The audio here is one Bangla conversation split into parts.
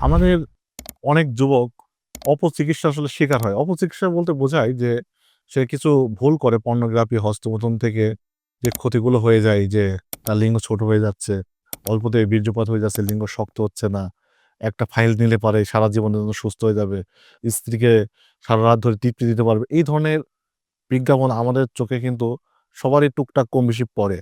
আমাদের অনেক যুবক অপচিকিৎসা আসলে শিকার হয়। অপচিকিৎসা বলতে বোঝায় যে সে কিছু ভুল করে পর্নোগ্রাফি, হস্তমৈথুন থেকে যে ক্ষতিগুলো হয়ে যায় যে তার লিঙ্গ ছোট হয়ে যাচ্ছে, অল্পতেই বীর্যপাত হয়ে যাচ্ছে, লিঙ্গ শক্ত হচ্ছে না। একটা ফাইল নিলে পারে সারা জীবনের জন্য সুস্থ হয়ে যাবে। স্ত্রীকে সারা রাত ধরে তৃপ্তি দিতে পারবে। এই ধরনের বিজ্ঞাপন আমাদের চোখে কিন্তু সবারই টুকটাক কম বেশি পড়ে।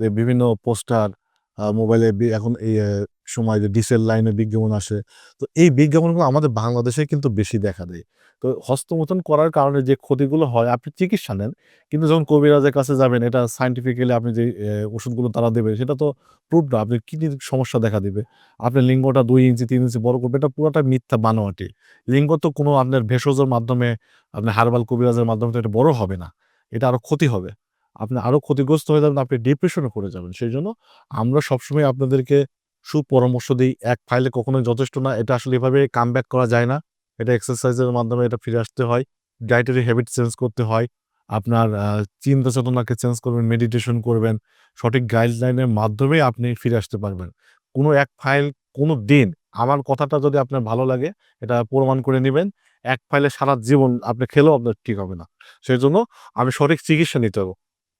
যে বিভিন্ন পোস্টার মোবাইলে এখন এই সময় যে ডিসেল লাইনে বিজ্ঞাপন আসে। তো এই বিজ্ঞাপনগুলো আমাদের বাংলাদেশে কিন্তু বেশি দেখা দেয়। তো হস্তমৈথুন করার কারণে যে ক্ষতিগুলো হয়, আপনি চিকিৎসা নেন। কিন্তু যখন কবিরাজের কাছে যাবেন, এটা সায়েন্টিফিক্যালি আপনি যে ওষুধগুলো তারা দেবে, সেটা তো প্রুফ না। আপনার কিডনির সমস্যা দেখা দিবে। আপনার লিঙ্গটা দুই ইঞ্চি, তিন ইঞ্চি বড় করবে, এটা পুরাটা মিথ্যা বানোয়াটি। লিঙ্গ তো কোনো আপনার ভেষজের মাধ্যমে, আপনার হার্বাল কবিরাজের মাধ্যমে তো এটা বড় হবে না। এটা আরও ক্ষতি হবে। আপনি আরও ক্ষতিগ্রস্ত হয়ে যাবেন, আপনি ডিপ্রেশনে পড়ে যাবেন। সেই জন্য আমরা সবসময় আপনাদেরকে সুপরামর্শ দিই এক ফাইলে কখনোই যথেষ্ট না। এটা আসলে এভাবে কামব্যাক করা যায় না। এটা এক্সারসাইজের মাধ্যমে এটা ফিরে আসতে হয়। ডায়েটারি হ্যাবিট চেঞ্জ করতে হয়। আপনার চিন্তা চেতনাকে চেঞ্জ করবেন, মেডিটেশন করবেন। সঠিক গাইডলাইনের মাধ্যমেই আপনি ফিরে আসতে পারবেন। কোনো এক ফাইল কোনো দিন আমার কথাটা যদি আপনার ভালো লাগে এটা প্রমাণ করে নেবেন এক ফাইলে সারা জীবন আপনি খেলেও আপনার ঠিক হবে না। সেই জন্য আমি সঠিক চিকিৎসা নিতে হবে।